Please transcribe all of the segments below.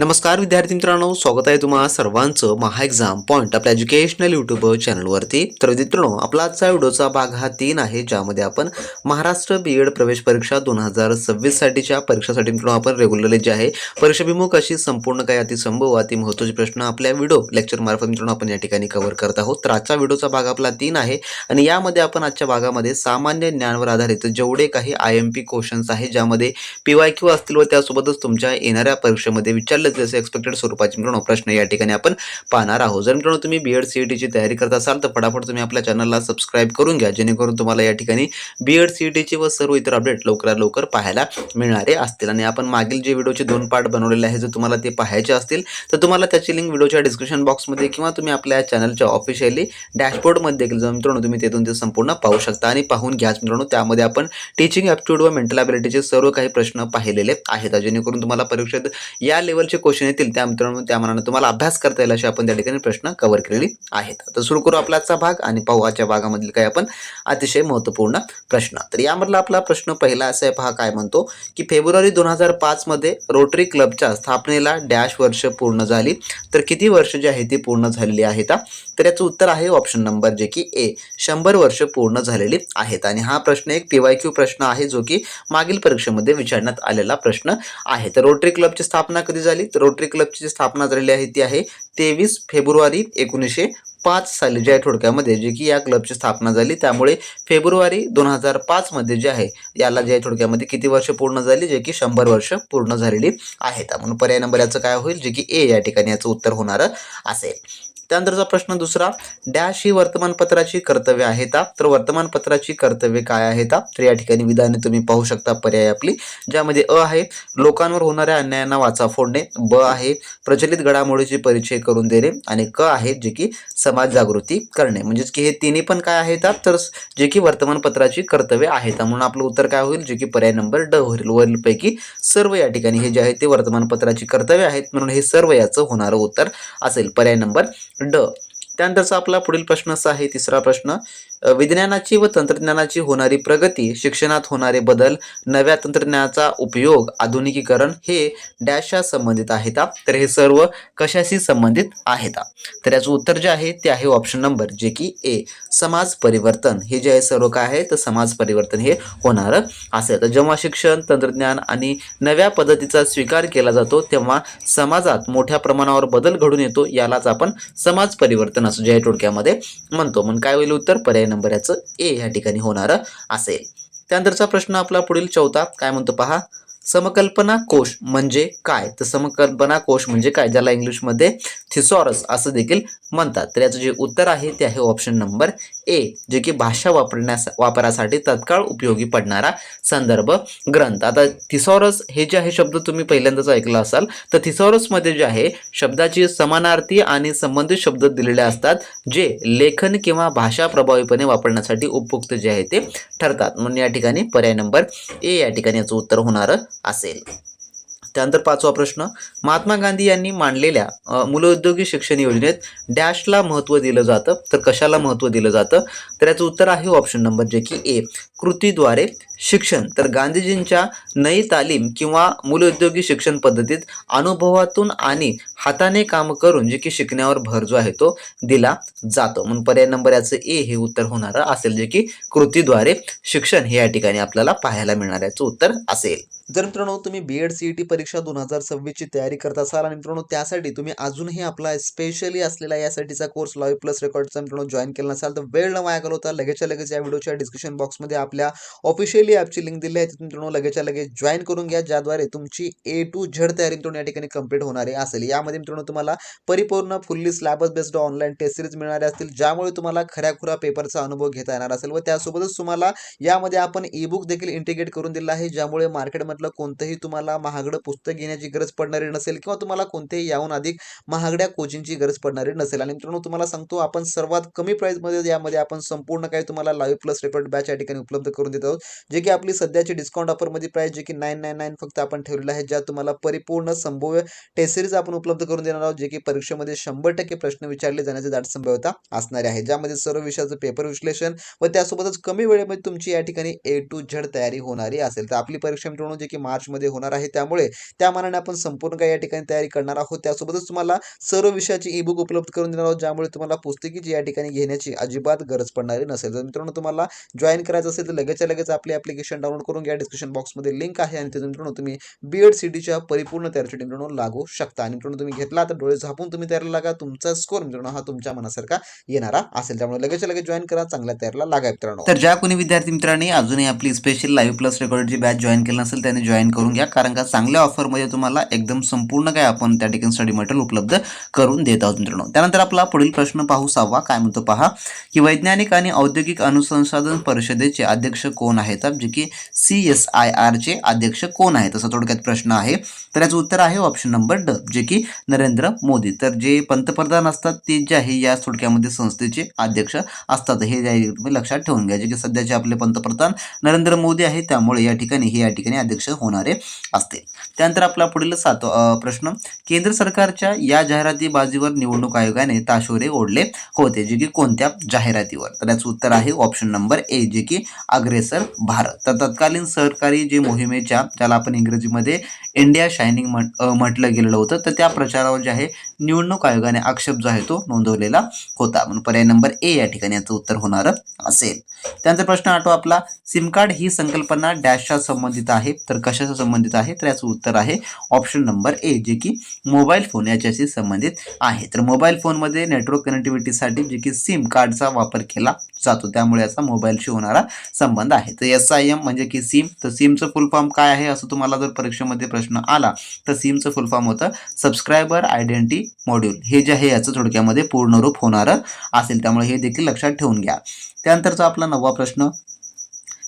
नमस्कार विद्यार्थी मित्रांनो. स्वागत आहे तुम्हा सर्वांचं महा एक्झाम पॉईंट आपल्या एज्युकेशनल यूट्यूब चॅनलवरती तर मित्रांनो आपला आजचा व्हिडिओचा भाग हा तीन आहे ज्यामध्ये आपण महाराष्ट्र बी एड प्रवेश परीक्षा दोन हजार सव्वीससाठीच्या परीक्षासाठी मित्रांनो आपण रेग्युलरली जे आहे परीक्षाभिमुख अशी संपूर्ण काही अतिसंभव अति महत्त्वाचे प्रश्न आपल्या व्हिडिओ लेक्चरमार्फत मित्रांनो आपण या ठिकाणी कव्हर करत आहोत. तर आजचा व्हिडिओचा भाग आपला तीन आहे आणि यामध्ये आपण आजच्या भागामध्ये सामान्य ज्ञानवर आधारित जेवढे काही आय एम पी क्वेश्चन्स आहे ज्यामध्ये पी वाय क्यू असतील व त्यासोबतच तुमच्या येणाऱ्या परीक्षेमध्ये विचारले जसे एक्सपेक्टेड स्वरूपाचे मित्रांनो प्रश्न या ठिकाणी आपण पाहणार आहोत. जर मित्रांनो तुम्ही बी एड सी टीची तयारी करत असाल तर फटाफट तुम्ही आपल्या चॅनलला सबस्क्राईब करून घ्या जेणेकरून तुम्हाला या ठिकाणी बी एड सी टीची व सर्व इतर अपडेट लवकरात लवकर पाहायला मिळणारे असतील. आणि आपण मागील जे व्हिडिओचे दोन पार्ट बनवलेले आहे जर तुम्हाला ते पाहायचे असतील तर तुम्हाला त्याची लिंक व्हिडिओच्या डिस्क्रिप्शन बॉक्समध्ये किंवा तुम्ही आपल्या चॅनलच्या ऑफिशियली डॅशबोर्डमध्ये देखील जाऊन मित्रांनो तुम्ही तेथून ते संपूर्ण पाहू शकता. आणि पाहून घ्याच मित्रांनो त्यामध्ये आपण टीचिंग ॲप्टिट्यूड व मेंटल ॲबिलिटीचे सर्व काही प्रश्न पाहिलेले आहेत. जेणेकरून तुम्हाला परीक्षेत या लेवलचे क्वेश्चन येतील त्या मित्रांनो त्या मनानं तुम्हाला अभ्यास करता येईल असे आपण त्या ठिकाणी प्रश्न कव्हर केलेले आहेत. तर सुरू करू आपला आजचा भाग आणि पाहू आजच्या भागामधील काही आपण अतिशय महत्त्वपूर्ण प्रश्न. तर यामधला आपला प्रश्न पहिला असा आहे पहा काय म्हणतो की फेब्रुवारी दोन हजार पाचमध्ये रोटरी क्लबच्या स्थापनेला डॅश वर्ष पूर्ण झाली. तर किती वर्ष जी आहे ती पूर्ण झालेली आहेत तर याचं उत्तर आहे ऑप्शन नंबर जे की ए शंभर वर्ष पूर्ण झालेली आहेत. आणि हा प्रश्न एक पीवाय क्यू प्रश्न आहे जो की मागील परीक्षेमध्ये विचारण्यात आलेला प्रश्न आहे. तर रोटरी क्लबची स्थापना कधी झाली? संचालित रोटरी क्लबची जी स्थापना झालेली आहे ती आहे तेवीस फेब्रुवारी एकोणीसशे पाच साली जे आहे थोडक्यामध्ये जे की या क्लबची स्थापना झाली. त्यामुळे फेब्रुवारी दोन हजार पाचमध्ये जे आहे याला जे आहे थोडक्यामध्ये किती वर्ष पूर्ण झाली जे की शंभर वर्ष पूर्ण झालेली आहेत म्हणून पर्याय नंबर याचं काय होईल जे की ए या ठिकाणी याचं उत्तर होणारं असेल. त्यानंतरचा प्रश्न दुसरा डॅश ही वर्तमानपत्राची कर्तव्य आहेत का? तर वर्तमानपत्राची कर्तव्य काय आहेत का? तर या ठिकाणी विधाने तुम्ही पाहू शकता पर्याय आपली ज्यामध्ये अ आहे लोकांवर होणाऱ्या अन्यायांना वाचा फोडणे ब आहे प्रचलित घडामोडीचे परिचय करून देणे आणि क आहे जे की समाज जागृती करणे. म्हणजेच की हे तिन्ही पण काय आहेत तर जे की वर्तमानपत्राची कर्तव्य आहेत म्हणून आपलं उत्तर काय होईल? जे की पर्याय नंबर ड होईल. वरीलपैकी सर्व या ठिकाणी हे जे आहे ते वर्तमानपत्राची कर्तव्य आहेत. म्हणून हे सर्व याचं होणारं उत्तर असेल. पर्याय नंबर ड. त्यानंतरचा आपला पुढील प्रश्न असा आहे तिसरा प्रश्न. विज्ञानाची व तंत्रज्ञानाची होणारी प्रगती शिक्षणात होणारे बदल नव्या तंत्रज्ञानाचा उपयोग आधुनिकीकरण हे डॅशा संबंधित आहेत तर हे सर्व कशाशी संबंधित आहेत तर याचं उत्तर जे आहे ते आहे ऑप्शन नंबर जे की ए समाज परिवर्तन. हे जे आहे सर्व काय आहे तर समाज परिवर्तन हे होणारं असेल तर जेव्हा शिक्षण तंत्रज्ञान आणि नव्या पद्धतीचा स्वीकार केला जातो तेव्हा समाजात मोठ्या प्रमाणावर बदल घडून येतो यालाच आपण समाज परिवर्तन असं जे आहे म्हणतो. मग काय होईल उत्तर? पर्याय नंबर याचं ए ह्या ठिकाणी होणारं असेल. त्यानंतरचा प्रश्न आपला पुढील चौथा काय म्हणतो पहा? समकल्पना कोश म्हणजे काय? तर समकल्पना कोश म्हणजे काय? ज्याला इंग्लिशमध्ये थिसॉरस असं देखील म्हणतात. तर याचं जे उत्तर आहे ते आहे ऑप्शन नंबर ए जे की भाषा वापरण्यास वापरासाठी तत्काळ उपयोगी पडणारा संदर्भ ग्रंथ. आता थिसॉरस हे जे आहे शब्द तुम्ही पहिल्यांदाच ऐकला असाल तर थिसॉरसमध्ये जे आहे शब्दाची समानार्थी आणि संबंधित शब्द दिलेले असतात जे लेखन किंवा भाषा प्रभावीपणे वापरण्यासाठी उपयुक्त जे आहे ते ठरतात. म्हणून या ठिकाणी पर्याय नंबर ए या ठिकाणी याचं उत्तर होणारं असेल. त्यानंतर पाचवा प्रश्न महात्मा गांधी यांनी मांडलेल्या मुलोद्योगी शिक्षण योजनेत डॅशला महत्त्व दिलं जातं. तर कशाला महत्त्व दिलं जातं? तर याचं उत्तर आहे ऑप्शन नंबर जे की ए कृतीद्वारे शिक्षण. तर गांधीजींच्या नई तालीम किंवा मुलोद्योगी शिक्षण पद्धतीत अनुभवातून आणि हाताने काम करून जे की शिकण्यावर भर जो आहे तो दिला जातो. म्हणून पर्याय नंबर याचं ए हे उत्तर होणारं असेल जे की कृतीद्वारे शिक्षण हे या ठिकाणी आपल्याला पाहायला मिळणाऱ्याचं उत्तर असेल. जर मित्रांनो तुम्ही B Ed C E T परीक्षा दोन हजार सव्वीसची तयारी करत असाल आणि मित्रांनो त्यासाठी तुम्ही अजूनही आपला स्पेशली असलेला यासाठीचा कोर्स लॉय प्लस रेकॉर्डचा मित्रांनो जॉईन केला नसाल तर वेळ न वाया घालवता लगेचच्या लगेच या व्हिडिओच्या डिस्क्रिप्शन बॉक्समध्ये आपल्या ऑफिशियली ॲपची लिंक दिली आहे. तिथून मित्रांनो लगेचच्या लगेच जॉईन करून घ्या ज्याद्वारे तुमची ए टू झेड तयारी मित्रांनो या ठिकाणी कंप्लीट होणारी असेल. यामध्ये मित्रांनो तुम्हाला परिपूर्ण fully syllabus based online test series मिळणारे असतील ज्यामुळे तुम्हाला खऱ्याखुरा पेपरचा अनुभव घेता येणार असेल व त्यासोबतच तुम्हाला यामध्ये आपण ई बुक देखील इंटिग्रेट करून दिला आहे ज्यामुळे मार्केटमध्ये मार्केटमधलं कोणतंही तुम्हाला महागडं पुस्तक घेण्याची गरज पडणारी नसेल किंवा तुम्हाला कोणतेही याहून अधिक महागड्या कोचिंगची गरज पडणारी नसेल. आणि मित्रांनो तुम्हाला सांगतो आपण सर्वात कमी प्राईजमध्ये यामध्ये आपण संपूर्ण काही तुम्हाला लाईव्ह प्लस रेफर्ड बॅच या ठिकाणी उपलब्ध करून देत आहोत. जे की आपली सध्याची डिस्काउंट ऑफरमध्ये प्राईस जे की नाईन नाईन नाईन फक्त आपण ठेवलेलं आहे ज्यात तुम्हाला परिपूर्ण संभव्य टेस्ट सिरीज आपण उपलब्ध करून देणार आहोत जे की परीक्षेमध्ये शंभर टक्के प्रश्न विचारले जाण्याची दाट संभाव्यता असणारी आहे. ज्यामध्ये सर्व विषयाचं पेपर विश्लेषण व त्यासोबतच कमी वेळेमध्ये तुमची या ठिकाणी ए टू झेड तयारी होणारी असेल. तर आपली परीक्षा मित्रांनो जे की मार्चमध्ये होणार आहे. त्यामुळे त्या मानाने आपण संपूर्ण काही या ठिकाणी तयारी करणार आहोत. त्यासोबतच तुम्हाला सर्व विषयाची ई बुक उपलब्ध करून देणार आहोत ज्यामुळे तुम्हाला पुस्तकीची या ठिकाणी घेण्याची अजिबात गरज पडणारी नसेल. तर मित्रांनो तुम्हाला जॉईन करायचं असेल तर लगेचच्या लगेच आपली ॲप्लिकेशन डाउनलोड करून घ्या. डिस्क्रिप्शन बॉक्समध्ये लिंक आहे आणि तिथून मित्रांनो तुम्ही बी एड सी टीच्या परिपूर्ण तयारीसाठी मित्रांनो लागू शकता. आणि मित्रांनो तुम्ही घेतला तर डोळे झापून तुम्ही तयारीला लागा. तुमचा स्कोर मित्रांनो हा तुमच्या मनासारखा येणारा असेल. त्यामुळे लगेच लगेच जॉईन करा. चांगल्या तयारीला लागा मित्रांनो. तर ज्या कोणी विद्यार्थी मित्रांनी अजूनही आपली स्पेशल लाईव्ह प्लस रेकॉर्डची बॅच जॉईन केली नसेल त्याने जॉईन करून घ्या. कारण का चांगल्या ऑफरमध्ये तुम्हाला एकदम संपूर्ण काय आपण त्या ठिकाणी स्टडी मटेरियल उपलब्ध करून देत आहोत मित्रांनो. त्यानंतर आपला पुढील प्रश्न पाहू सहावा. काय म्हणतो पहा? की वैज्ञानिक आणि औद्योगिक अनुसंसाधन परिषदेचे अध्यक्ष कोण आहेत? जे की सी एस आय आरचे अध्यक्ष कोण आहेत? असा थोडक्यात प्रश्न आहे. तर याचं उत्तर आहे ऑप्शन नंबर ड जे की नरेंद्र मोदी. तर जे पंतप्रधान असतात ते जे आहे या थोडक्यामध्ये संस्थेचे अध्यक्ष असतात. हे जे आहे तुम्ही लक्षात ठेवून घ्या. जे की सध्याचे आपले पंतप्रधान नरेंद्र मोदी आहे त्यामुळे या ठिकाणी हे या ठिकाणी अध्यक्ष होणारे असते. त्यानंतर आपला पुढील सात प्रश्न. केंद्र सरकारच्या या जाहिरातीबाजीवर निवडणूक आयोगाने ताशोरे ओढले होते जे की कोणत्या जाहिरातीवर? तर याचं उत्तर आहे ऑप्शन नंबर ए जे की अग्रेसर भारत. तर तत्कालीन सरकारी जे मोहिमेच्या ज्याला आपण इंग्रजीमध्ये इंडिया शायनिंग म्हट म्हटलं गेलेलं होतं. तर त्या प्रचारावर जे आहे निवडणूक आयोगाने आक्षेप जो आहे तो नोंदवलेला होता. म्हणून पर्याय नंबर ए या ठिकाणी याचं उत्तर होणार असेल. त्यानंतर प्रश्न आठवा आपला सिम कार्ड ही संकल्पना डॅशच्या संबंधित आहे. तर कशाशी संबंधित आहे? तर याचं उत्तर आहे ऑप्शन नंबर ए जे की मोबाईल फोन याच्याशी संबंधित आहे. तर मोबाईल फोनमध्ये नेटवर्क कनेक्टिव्हिटीसाठी जे की सिम कार्डचा वापर केला जातो. त्यामुळे याचा मोबाईलशी होणारा संबंध आहे. तर एस आय एम म्हणजे की सिम तर सिमचं फुल फॉर्म काय आहे? असं तुम्हाला जर परीक्षेमध्ये प्रश्न आला तर सिमचं फुल फॉर्म होतं सबस्क्रायबर आयडेंटिटी मॉड्यूल हे जे आहे याचं थोडक्यामध्ये पूर्ण रूप होणारं असेल. त्यामुळे हे देखील लक्षात ठेवून घ्या. त्यानंतरचा आपला नववा प्रश्न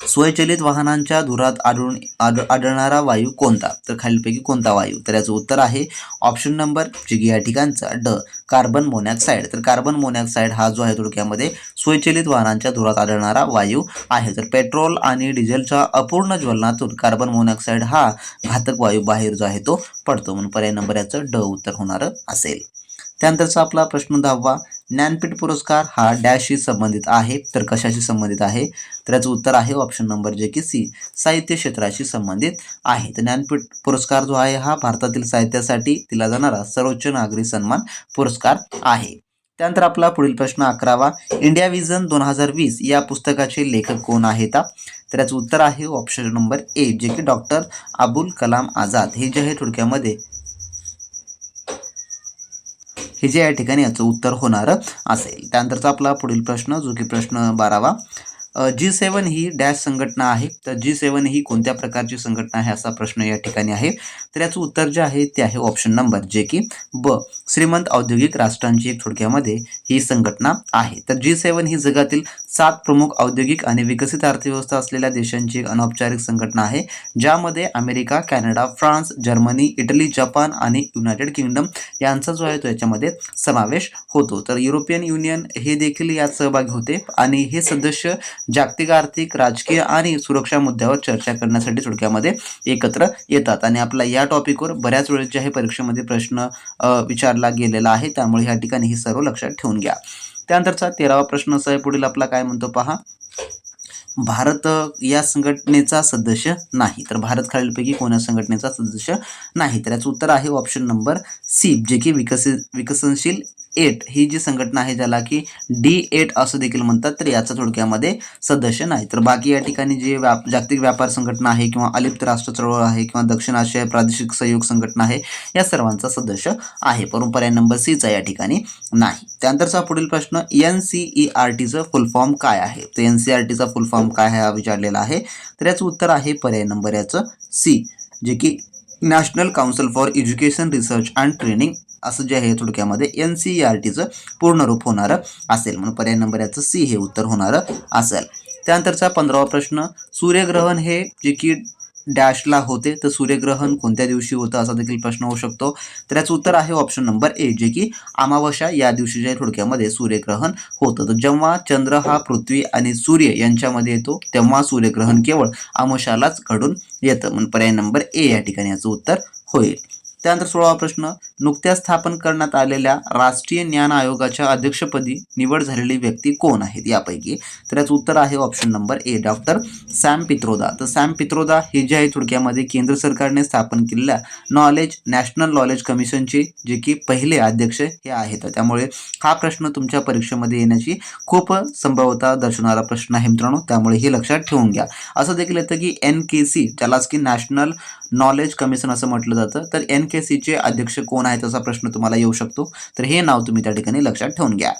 स्वयंचलित वाहनांच्या धुरात आढळून आढ आढळणारा वायू कोणता? तर खालीलपैकी कोणता वायू? तर याचं उत्तर आहे ऑप्शन नंबर जे की या ठिकाणचा ड कार्बन मोनॉक्साईड तर कार्बन मोनॉक्साईड हा जो आहे थोडक्यामध्ये स्वयंचलित वाहनांच्या धुरात आढळणारा वायू आहे. तर पेट्रोल आणि डिझेलच्या अपूर्ण ज्वलनातून कार्बन मोनॉक्साईड हा घातक वायू बाहेर जो आहे तो पडतो. म्हणून पर्याय नंबर याचं ड उत्तर होणारं असेल. त्यानंतरचा आपला प्रश्न दहावा ज्ञानपीठ पुरस्कार हा डॅशशी संबंधित आहे तर कशाशी संबंधित आहे? तर याचं उत्तर आहे ऑप्शन नंबर जे की सी साहित्य क्षेत्राशी संबंधित आहे. तर ज्ञानपीठ पुरस्कार जो आहे हा भारतातील साहित्यासाठी दिला जाणारा सर्वोच्च नागरी सन्मान पुरस्कार आहे. त्यानंतर आपला पुढील प्रश्न अकरावा इंडिया विजन दोन हजार वीस या पुस्तकाचे लेखक कोण आहेत? तर याचं उत्तर आहे ऑप्शन नंबर ए जे की डॉक्टर अबुल कलाम आझाद. हे जे आहे थोडक्यामध्ये हे जे या ठिकाणी याचं उत्तर होणार असेल. त्यानंतरचा आपला पुढील प्रश्न जो की प्रश्न बारावा. जी सेवन ही डॅश संघटना आहे. तर जी सेवन ही कोणत्या प्रकारची संघटना आहे असा प्रश्न या ठिकाणी आहे. तर याचं उत्तर जे आहे ते आहे ऑप्शन नंबर जे की ब. श्रीमंत औद्योगिक राष्ट्रांची एक थोडक्यामध्ये ही संघटना आहे. तर जी सेवन ही जगातील सात प्रमुख औद्योगिक आणि विकसित अर्थव्यवस्था असलेल्या देशांची एक अनौपचारिक संघटना आहे ज्यामध्ये America Canada France Germany Italy Japan आणि युनायटेड किंगडम यांचा जो आहे तो याच्यामध्ये समावेश होतो. तर युरोपियन युनियन हे देखील यात सहभागी होते आणि हे सदस्य जागतिक आर्थिक राजकीय आणि सुरक्षा मुद्द्यावर चर्चा करण्यासाठी थोडक्यामध्ये एकत्र येतात. आणि आपला या टॉपिकवर बऱ्याच वेळेस जे आहे परीक्षेमध्ये प्रश्न अ, विचारला गेलेला आहे. त्यामुळे या ठिकाणी हे सर्व लक्षात ठेवून घ्या. त्यानंतरचा तेरावा प्रश्न असा आहे. पुढील आपला काय म्हणतो पहा? भारत या संघटनेचा सदस्य नाही. तर भारत खालीलपैकी कोणा संघटनेचा सदस्य नाही? तर याचं उत्तर आहे ऑप्शन नंबर सी. जे की विकसित विकसनशील एट ही जी संघटना आहे ज्याला की डी एट असं देखील म्हणतात तर याचा थोडक्यामध्ये सदस्य नाही. तर बाकी या ठिकाणी जे व्याप जागतिक व्यापार संघटना आहे किंवा अलिप्त राष्ट्र चळवळ आहे किंवा दक्षिण आशिया प्रादेशिक सहयोग संघटना आहे या सर्वांचा सदस्य आहे. परंतु पर्याय नंबर सीचा या ठिकाणी नाही. त्यानंतरचा पुढील प्रश्न एन सी ई आर टीचं फुल फॉर्म काय आहे? तर एन सी आर टीचा फुल फॉर्म काय आहे हा विचारलेला आहे? तर याचं उत्तर आहे पर्याय नंबर याचं सी जे की national council for education research and training असं जे आहे थोडक्यामध्ये एन सी आर टीचं पूर्ण रूप होणारं असेल. म्हणून पर्याय नंबर याचं सी हे उत्तर होणारं असेल. त्यानंतरचा पंधरावा प्रश्न सूर्यग्रहण हे जे की डॅशला होते तर सूर्यग्रहण कोणत्या दिवशी होतं असा देखील प्रश्न होऊ शकतो. तर याचं उत्तर आहे ऑप्शन नंबर ए जे की अमावस्या या दिवशी जे थोडक्यामध्ये सूर्यग्रहण होतं. तर जेव्हा चंद्र हा पृथ्वी आणि सूर्य यांच्यामध्ये येतो तेव्हा सूर्यग्रहण केवळ अमावस्यालाच घडून येतं. म्हणून पर्याय नंबर ए या ठिकाणी याचं उत्तर होईल. त्यानंतर सोळावा प्रश्न नुकत्याच स्थापन करण्यात आलेल्या राष्ट्रीय ज्ञान आयोगाच्या अध्यक्षपदी निवड झालेली व्यक्ती कोण आहेत यापैकी? तर याचं उत्तर आहे option number A doctor Sam Pitroda. तर सॅम पित्रोदा हे जे आहे थोडक्यामध्ये केंद्र सरकारने स्थापन केलेल्या नॉलेज नॅशनल नॉलेज कमिशनचे जे की पहिले अध्यक्ष हे आहेत. त्यामुळे हा प्रश्न तुमच्या परीक्षेमध्ये येण्याची खूप संभाव्यता दर्शवणारा प्रश्न आहे मित्रांनो. त्यामुळे हे लक्षात ठेवून घ्या. असं देखील येतं की एन के सी ज्यालाच की नॅशनल नॉलेज कमिशन असं म्हटलं जातं तर एन सीचे अध्यक्ष कोण आहेत असा प्रश्न तुम्हाला येऊ शकतो. तर हे नाव तुम्ही त्या ठिकाणी लक्षात ठेवून घ्या.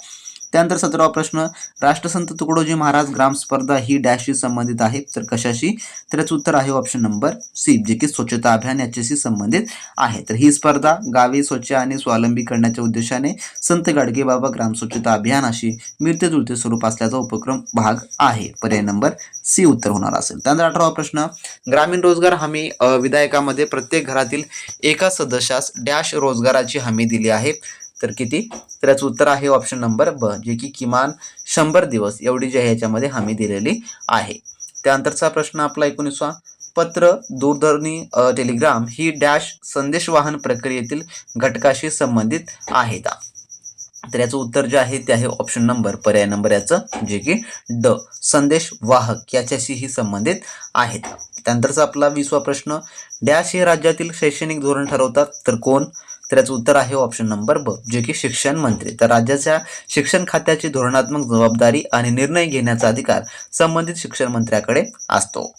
त्यानंतर सतरावा प्रश्न राष्ट्रसंत तुकडोजी महाराज ग्राम स्पर्धा ही डॅशशी संबंधित आहे. तर कशाशी? तर याचं उत्तर आहे ऑप्शन नंबर सी जे की स्वच्छता अभियान याच्याशी संबंधित आहे. तर ही स्पर्धा गावी स्वच्छ आणि स्वावलंबी करण्याच्या उद्देशाने संत गाडगेबाबा ग्राम स्वच्छता अभियानाशी मिळते जुळते स्वरूप असल्याचा उपक्रम भाग आहे. पर्याय नंबर सी उत्तर होणार असेल. त्यानंतर अठरावा प्रश्न ग्रामीण रोजगार हमी विधायकामध्ये प्रत्येक घरातील एका सदस्यास डॅश रोजगाराची हमी दिली आहे. तर किती? तर याचं उत्तर आहे ऑप्शन नंबर ब जे की किमान शंभर दिवस एवढी जी आहे याच्यामध्ये हमी दिलेली आहे. त्यानंतरचा प्रश्न आपला एकोणीसवा. पत्र दूरध्वनी टेलिग्राम ही डॅश संदेशवाहन प्रक्रियेतील घटकाशी संबंधित आहे का तर याचं उत्तर जे आहे ते आहे ऑप्शन नंबर पर्याय नंबर याचं जे की ड संदेश वाहक याच्याशी ही संबंधित आहेत. त्यानंतरचा आपला विसवा प्रश्न डॅश हे राज्यातील शैक्षणिक धोरण ठरवतात तर कोण? तर याचं उत्तर आहे ऑप्शन नंबर ब जे की शिक्षण मंत्री. तर राज्याच्या शिक्षण खात्याची धोरणात्मक जबाबदारी आणि निर्णय घेण्याचा अधिकार संबंधित शिक्षण मंत्र्याकडे असतो.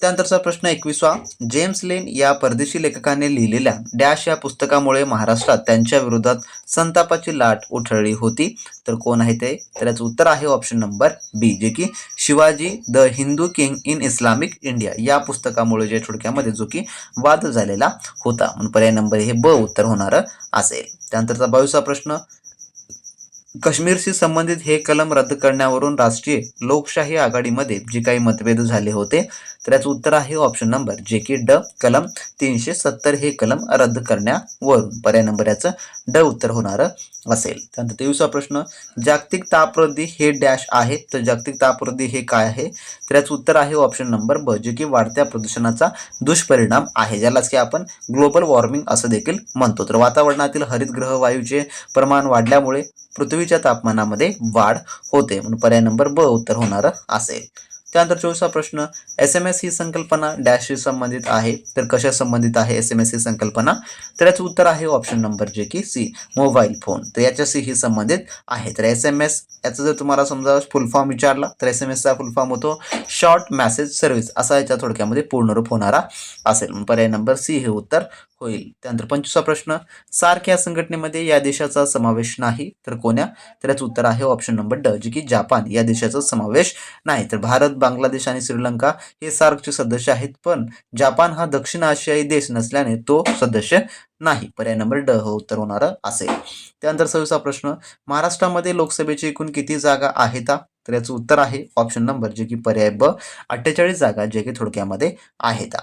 त्यानंतरचा प्रश्न एकविसवा. जेम्स लेन या परदेशी लेखकाने लिहिलेल्या डॅश या पुस्तकामुळे महाराष्ट्रात त्यांच्या विरोधात संतापाची लाट उठळली होती. तर कोण आहे ते? तर याचं उत्तर आहे ऑप्शन नंबर बी जे की Shivaji the Hindu king in Islamic India. या पुस्तकामुळे जे थोडक्यामध्ये जो की वाद झालेला होता. म्हणून पर्याय नंबर हे ब उत्तर होणारं असेल. त्यानंतरचा बावीसवा प्रश्न काश्मीरशी संबंधित हे कलम रद्द करण्यावरून राष्ट्रीय लोकशाही आघाडीमध्ये जे काही मतभेद झाले होते तर याचं उत्तर आहे ऑप्शन नंबर जे की ड कलम तीनशे सत्तर हे कलम रद्द करण्यावरून. पर्याय नंबर याचं ड उत्तर होणारं असेल. त्यानंतर तेवीसवा प्रश्न जागतिक तापवृद्धी हे डॅश आहे तर जागतिक तापवृद्धी हे काय आहे? तर याचं उत्तर आहे ऑप्शन नंबर ब जे की वाढत्या प्रदूषणाचा दुष्परिणाम आहे. ज्यालाच की आपण ग्लोबल वॉर्मिंग असं देखील म्हणतो. तर वातावरणातील हरितगृह वायूचे प्रमाण वाढल्यामुळे पृथ्वीच्या तापमानामध्ये वाढ होते. म्हणून पर्याय नंबर ब उत्तर होणारं असेल. त्यानंतर चोवीसा प्रश्न एस एम एस ही संकल्पना डॅशशी संबंधित आहे. तर कशा संबंधित आहे एस एम एस ही संकल्पना? तर याचं उत्तर आहे ऑप्शन नंबर जे की सी मोबाईल फोन तर याच्याशी ही संबंधित आहे. तर एस एम एस याचं जर तुम्हाला समजा फुल फॉर्म विचारला तर एस एम एसचा फुल फॉर्म होतो शॉर्ट मेसेज सर्व्हिस असा याच्या थोडक्यामध्ये पूर्णरूप होणारा असेल. पर्याय नंबर सी हे उत्तर होईल. त्यानंतर पंचवीसा प्रश्न सार्क या संघटनेमध्ये या देशाचा समावेश नाही तर कोण्या? तर याचं उत्तर आहे ऑप्शन नंबर ड जे की जापान. या देशाचा समावेश नाही. तर भारत बांगलादेश आणि श्रीलंका हे सार्कचे सदस्य आहेत पण जापान हा दक्षिण आशियाई देश नसल्याने तो सदस्य नाही. पर्याय नंबर ड हो उत्तर होणारं असेल. त्यानंतर सव्वीसा प्रश्न महाराष्ट्रामध्ये लोकसभेची एकूण किती जागा आहेत? तर याचं उत्तर आहे ऑप्शन नंबर जे की पर्याय ब अठ्ठेचाळीस जागा जे की थोडक्यामध्ये आहेत.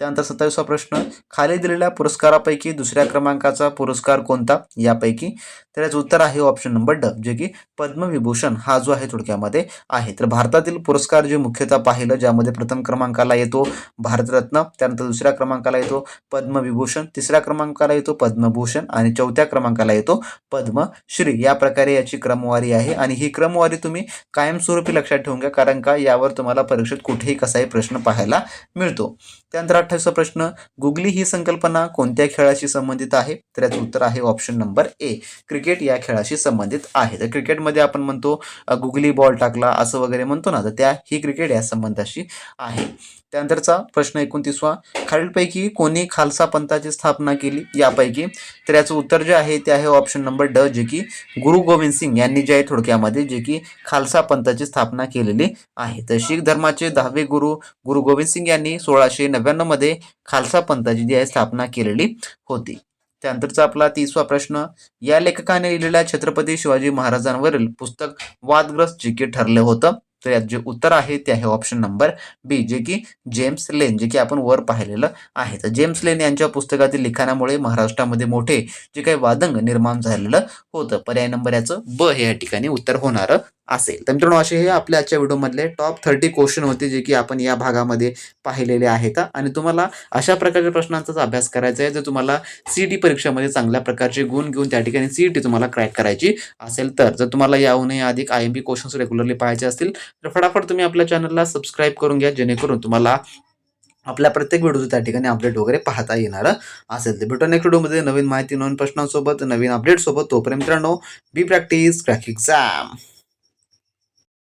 त्यानंतर सत्तावीसवा प्रश्न खाली दिलेल्या पुरस्कारापैकी दुसऱ्या क्रमांकाचा पुरस्कार कोणता? यापैकी. तर याचं उत्तर आहे ऑप्शन नंबर ड जे की पद्मविभूषण हा जो आहे थोडक्यामध्ये आहे. तर भारतातील पुरस्कार जे मुख्यतः पाहिलं ज्यामध्ये प्रथम क्रमांकाला येतो भारतरत्न त्यानंतर दुसऱ्या क्रमांकाला येतो पद्मविभूषण तिसऱ्या क्रमांकाला येतो पद्मभूषण आणि चौथ्या क्रमांकाला येतो पद्मश्री. या प्रकारे याची क्रमवारी आहे आणि ही क्रमवारी तुम्ही कायमस्वरूपी लक्षात ठेवून घ्या कारण का यावर तुम्हाला परीक्षेत कुठेही कसाही प्रश्न पाहायला मिळतो. त्यानंतर अठ्ठावीसचा प्रश्न. गुगली ही संकल्पना कोणत्या खेळाशी संबंधित आहे? तर याचं उत्तर आहे ऑप्शन नंबर ए क्रिकेट या खेळाशी संबंधित आहे. तर क्रिकेटमध्ये आपण म्हणतो गुगली बॉल टाकला असं वगैरे म्हणतो ना तर त्या ही क्रिकेट या संबंधाशी आहे. त्यानंतरचा प्रश्न एकोणतीसवा. खालीलपैकी कोणी खालसा पंथाची स्थापना केली? यापैकी. तर याचं उत्तर जे आहे ते आहे ऑप्शन नंबर ड जे की गुरु गोविंद सिंग यांनी जे आहे थोडक्यामध्ये जे की खालसा पंथाची स्थापना केलेली आहे. तर शीख धर्माचे दहावे गुरु गुरु गोविंद सिंग यांनी सोळाशे नव्याण्णवमध्ये खालसा पंथाची जी आहे स्थापना केलेली होती. त्यानंतरचा आपला तिसवा प्रश्न. या लेखकाने लिहिलेल्या छत्रपती शिवाजी महाराजांवरील पुस्तक वादग्रस्त जे की ठरलं होतं. तर यात जे उत्तर आहे ते आहे ऑप्शन नंबर बी जे की जेम्स लेन जे की आपण वर पाहिलेलं आहे. तर जेम्स लेन यांच्या पुस्तकातील लिखाणामुळे महाराष्ट्रामध्ये मोठे जे काही वादंग निर्माण झालेलं होतं. पर्याय नंबर याचं ब हे या ठिकाणी उत्तर होणारं असेल. तर मित्रांनो असे हे आपल्या आजच्या व्हिडिओमधले टॉप थर्टी क्वेश्चन होते जे की आपण या भागामध्ये पाहिलेले आहेत. आणि तुम्हाला अशा प्रकारच्या प्रश्नांचाच अभ्यास करायचा आहे जर तुम्हाला सी टी परीक्षेमध्ये चांगल्या प्रकारचे गुण घेऊन त्या ठिकाणी सी टी तुम्हाला क्रॅक करायची असेल तर. जर तुम्हाला याहूनही अधिक I M B questions regularly पाहायचे असतील तर फटाफट तुम्ही आपल्या चॅनलला सबस्क्राईब करून घ्या जेणेकरून तुम्हाला आपल्या प्रत्येक व्हिडिओचं त्या ठिकाणी अपडेट वगैरे पाहता येणार असेल तर भेटू नेक्स्ट व्हिडिओमध्ये नवीन माहिती नवीन प्रश्नांसोबत नवीन अपडेट सोबत. तोपर्यंत मित्रांनो बी प्रॅक्टिस क्रॅक एक्झाम